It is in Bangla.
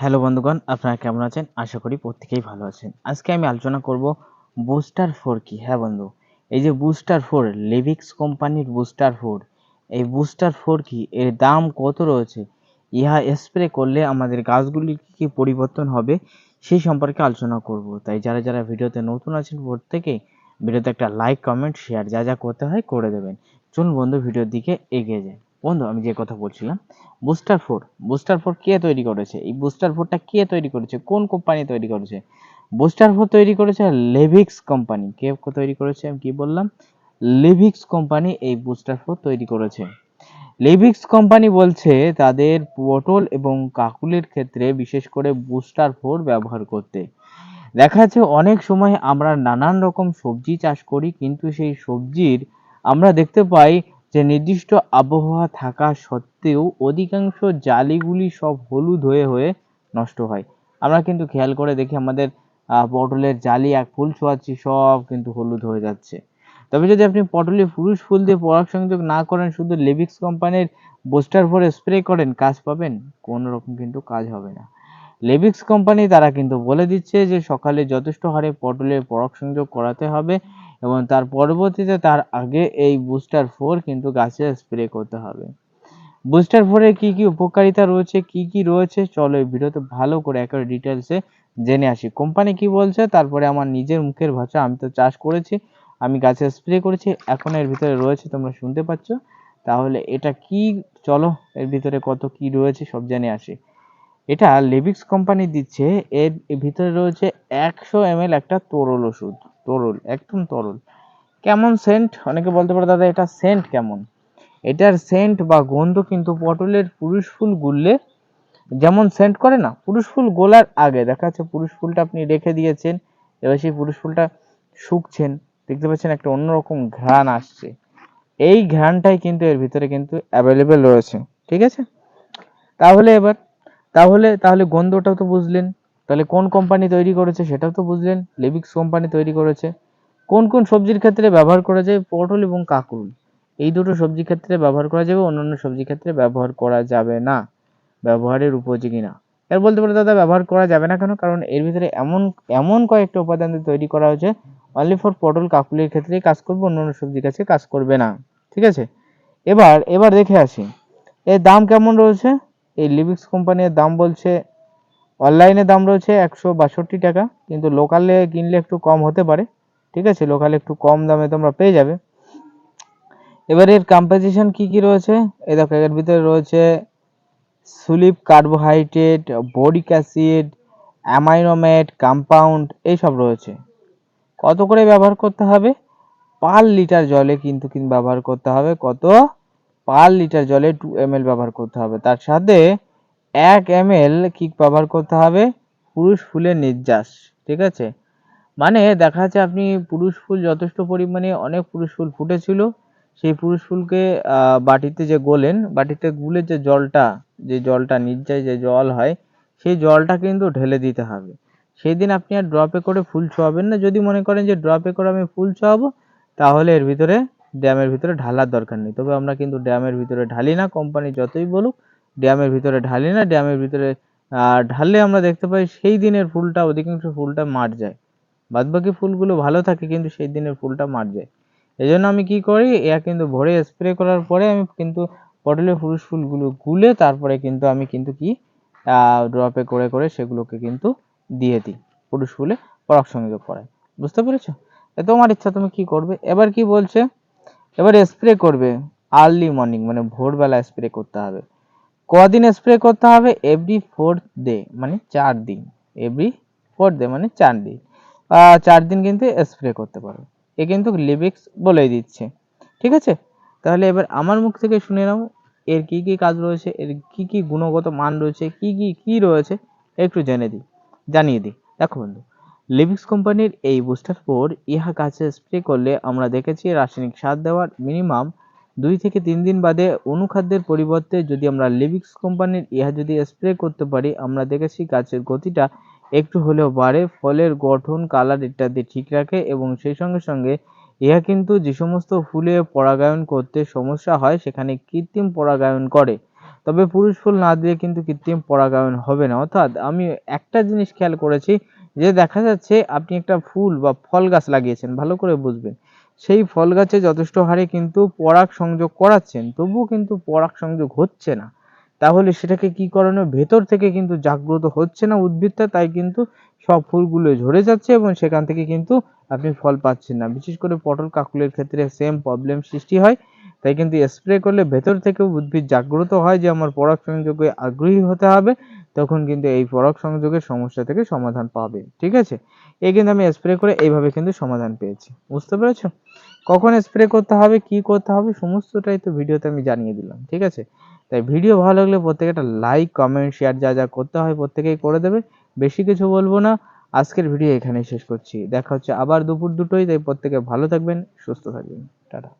হ্যালো বন্ধুগণ, আপনারা কেমন আছেন? আশা করি প্রত্যেকেই ভালো আছেন। আজকে আমি আলোচনা করব বুস্টার ফোর কি? হ্যাঁ বন্ধু, এই যে বুস্টার ফোর, লিভিক্স কোম্পানির বুস্টার ফোর, এই বুস্টার ফোর কি? এর দাম কত রয়েছে? ইহা স্প্রে করলে আমাদের গাছগুলির কী পরিবর্তন হবে সেই সম্পর্কে আলোচনা করব। তাই যারা যারা ভিডিওতে নতুন আছেন প্রত্যেকেই ভিডিওতে একটা লাইক, কমেন্ট, শেয়ার যা যা করতে হয় করে দেবেন। চলুন বন্ধু, ভিডিওর দিকে এগিয়ে যায় বন্ধু, আমি যে কথা বলছিলাম বুস্টার ফোর বুস্টার ফোর কে তৈরি করেছে? এই বুস্টার ফোরটা কে তৈরি করেছে? কোন কোম্পানি তৈরি করেছে? বুস্টার ফোর তৈরি করেছে লেভিক্স কোম্পানি কে তৈরি করেছে? আমি কি বললাম? লিভিক্স কোম্পানি এই বুস্টার ফোর তৈরি করেছে। লিভিক্স কোম্পানি বলছে তাদের পটল এবং কাকুলের ক্ষেত্রে বিশেষ করে বুস্টার ফোর ব্যবহার করতে। দেখা যাচ্ছে অনেক সময় আমরা নানান রকম সবজি চাষ করি, কিন্তু সেই সবজির আমরা দেখতে পাই যে নির্দিষ্ট আবহাওয়া থাকা সত্ত্বেও অধিকাংশ জালিগুলি সব হলুদ হয়ে হয়ে নষ্ট হয়। আমরা কিন্তু খেয়াল করে দেখি আমাদের পটলের জালি এক ফুল ছোঁয়াচ্ছি, সব কিন্তু হলুদ হয়ে যাচ্ছে। তবে যদি আপনি পটলে পুরুষ ফুল দিয়ে পরাগ সংযোগ না করেন, শুধু লিভিক্স কোম্পানির বুস্টার ভরে স্প্রে করেন, কাজ পাবেন, কোনো রকম কিন্তু কাজ হবে না। লেভিক্স কোম্পানি তারা কিন্তু বলে দিচ্ছে যে সকালে যথেষ্ট হারে পটলের পরাগ সংযোগ করাতে হবে। এবং তার পরবর্তীতে তার আগে এই বুস্টার ফোর কিন্তু গাছে স্প্রে করতে হবে। বুস্টার ফোরের কি কি উপকারিতা রয়েছে, কি কি রয়েছে, চলো এই ভিডিওতে ভালো করে একেবারে ডিটেলসে জেনে আসি। কোম্পানি কি বলছে, তারপরে আমার নিজের মুখের ভাষা আমি তো চাষ করেছি, আমি গাছে স্প্রে করেছি, এখন এর ভিতরে রয়েছে, তোমরা শুনতে পাচ্ছ। তাহলে এটা কি, চলো এর ভিতরে কত কি রয়েছে সব জেনে আসি। এটা লেভিক্স কোম্পানি দিচ্ছে, এর ভিতরে রয়েছে একশো এম একটা তরল ওষুধ। তরল একদম তরল কেমন সেন্ট অনেকে বলতে পারে, দাদা, এটা সেন্ট কেমন? এটার সেন্ট বা গন্ধ কিন্তু পটলের পুরুষ ফুল গুললে যেমন সেন্ট করে না, পুরুষ ফুল গোলার আগে। দেখা যাচ্ছে পুরুষ ফুলটা আপনি রেখে দিয়েছেন, এবার সেই পুরুষ ফুলটা শুকছেন। দেখতে পাচ্ছেন একটা অন্যরকম ঘ্রাণ আসছে। এই ঘ্রাণটাই কিন্তু এর ভিতরে কিন্তু অ্যাভেলেবেল রয়েছে। ঠিক আছে? তাহলে এবার, তাহলে তাহলে গন্ধটাও তো বুঝলেন। তাহলে কোন কোম্পানি তৈরি করেছে সেটাও তো বুঝলেন লিভিক্স কোম্পানি তৈরি করেছে। কোন কোন সবজির ক্ষেত্রে ব্যবহার করা যায়, পটল এবং কাকুল এই দুটো সবজি ক্ষেত্রে ব্যবহার করা যাবে, অন্যান্য সবজি ক্ষেত্রে ব্যবহার করা যাবে না। ব্যবহারের উপযোগী না। এর বলতে পারে, দাদা, ব্যবহার করা যাবে না কেন? কারণ এর ভিতরে এমন এমন কয়েকটা উপাদান তৈরি করা হয়েছে অনলি ফর পটল কাকুলের ক্ষেত্রেই কাজ করবে, অন্যান্য সবজির কাছে কাজ করবে না। ঠিক আছে? এবার এবার দেখে আসি। এর দাম কেমন রয়েছে? এই লিভিক্স কোম্পানির দাম বলছে অনলাইনে দাম রয়েছে একশো বাষট্টি টাকা, কিন্তু লোকালে কিনলে একটু কম হতে পারে, ঠিক আছে? লোকালে একটু কম দামে তোমরা পেয়ে যাবে। এবার এর কম্পোজিশন কি কি রয়েছে? এই দেখো, এর ভিতরে রয়েছে সুলিপ কার্বোহাইড্রেট বোরিক অ্যাসিড অ্যামাইনোমেট কম্পাউন্ড এইসব রয়েছে। কত করে ব্যবহার করতে হবে? পার লিটার জলে কিন্তু কিন্তু ব্যবহার করতে হবে। কত? পার লিটার জলে টু এম ব্যবহার করতে হবে। তার সাথে এক এম এল কি ব্যবহার করতে হবে, পুরুষ ফুলের নির্যাস, ঠিক আছে? মানে দেখা যাচ্ছে আপনি পুরুষ ফুল যথেষ্ট পরিমাণে অনেক পুরুষ ফুল ফুটেছিল, সেই পুরুষ ফুলকে বাটিতে যে গোলেন, বাটিতে গুলে যে জলটা যে জলটা নির্যাস যে জল হয়, সেই জলটা কিন্তু ঢেলে দিতে হবে। সেই দিন আপনি আর ড্রপে করে ফুল ছোঁয়াবেন না। যদি মনে করেন যে ড্রপে করে আমি ফুল ছোঁয়াবো, তাহলে এর ভিতরে ড্যামের ভিতরে ঢালার দরকার নেই। তবে আমরা কিন্তু ড্যামের ভিতরে ঢালি না কোম্পানি যতই বলুক ড্যামের ভিতরে ঢালি না, ড্যামের ভিতরে ঢাললে আমরা দেখতে পাই সেই দিনের ফুলটা, অধিকাংশ ফুলটা মার যায়। বাদবাকি ফুলগুলো ভালো থাকে, কিন্তু সেই দিনের ফুলটা মার যায়। এই জন্য আমি কি করি এয়া কিন্তু ভরে স্প্রে করার পরে আমি কিন্তু পটলের পুরুষ ফুলগুলো গুলে তারপরে কিন্তু আমি কিন্তু কি ড্রপে করে করে সেগুলোকে কিন্তু দিয়ে দিই, পুরুষ ফুলে পরাগ সংযোগ করাই বুঝতে পেরেছ? তোমার ইচ্ছা, তুমি কি করবে? এবার কি বলছে? এবার স্প্রে করবে আর্লি মর্নিং মানে ভোরবেলা স্প্রে করতে হবে। কদিন স্প্রে করতে হবে? এভরি ফোর্থ ডে মানে চার দিন। এভরি ফোর্থ ডে মানে চার দিন। চার দিন কিন্তু স্প্রে করতে পারো। এ কিন্তু লিবিক্স বলে দিচ্ছে। ঠিক আছে? তাহলে এবার আমার মুখ থেকে শুনে নাও, এর কি কি কাজ রয়েছে, এর কি কি গুণগত মান রয়েছে, কি কি কি রয়েছে, একটু জেনে দিই, জানিয়ে দিই। দেখো বন্ধু লিভিক্স কোম্পানির এই বুস্টার ফোর ইহা গাছে স্প্রে করলে আমরা দেখেছি রাসায়নিক সার দেওয়ার মিনিমাম দুই থেকে তিন দিন বাদে অনুখাদ্যের পরিবর্তে যদি আমরা লিভিক্স কোম্পানির ইহা যদি স্প্রে করতে পারি, আমরা দেখেছি গাছের গতিটা একটু হলেও বাড়ে, ফলের গঠন কালার ইত্যাদি ঠিক রাখে এবং সেই সঙ্গে সঙ্গে ইহা কিন্তু যে সমস্ত ফুলে পরাগায়ন করতে সমস্যা হয়, সেখানে কৃত্রিম পরাগায়ন করে। তবে পুরুষ ফুল না দিয়ে কিন্তু কৃত্রিম পরাগায়ন হবে না। অর্থাৎ আমি একটা জিনিস খেয়াল করেছি যে দেখা যাচ্ছে আপনি একটা ফুল বা ফল গাছ লাগিয়েছেন, ভালো করে বুঝবেন। সেই ফল গাছে যথেষ্ট হারে কিন্তু পরাগ সংযোগ করাচ্ছেন, তবুও কিন্তু পরাগ সংযোগ হচ্ছে না। তাহলে সেটাকে কি করানো ভেতর থেকে কিন্তু জাগ্রত হচ্ছে না উদ্ভিদটা, তাই কিন্তু সব ফুলগুলো ঝরে যাচ্ছে এবং সেখান থেকে কিন্তু আপনি ফল পাচ্ছেন না। বিশেষ করে পটল, কাকুলের ক্ষেত্রে সেম প্রবলেম সৃষ্টি হয়। তাই কিন্তু স্প্রে করলে ভেতর থেকে উদ্ভিদ জাগ্রত হয় যে আমার পরাগ সংযোগে আগ্রহী হতে হবে। তখন কিন্তু এই পরাগ সংযোগের সমস্যা থেকে সমাধান পাবে, ঠিক আছে? এই কিন্তু আমি স্প্রে করে এইভাবে কিন্তু সমাধান পেয়েছি, বুঝতে পেরেছ? কখন স্প্রে করতে হবে, কি করতে হবে, সমস্তটাই তো ভিডিওতে আমি জানিয়ে দিলাম, ঠিক আছে? তাই ভিডিও ভালো লাগলে প্রত্যেকে একটা লাইক কমেন্ট শেয়ার যা যা করতে হয় প্রত্যেকেই করে দেবে, বেশি কিছু বলব না, আজকের ভিডিও এখানেই শেষ করছি, দেখা হচ্ছে আবার দুপুর দুটোই তাই প্রত্যেকে ভালো থাকবেন, সুস্থ থাকবেন, টাটা।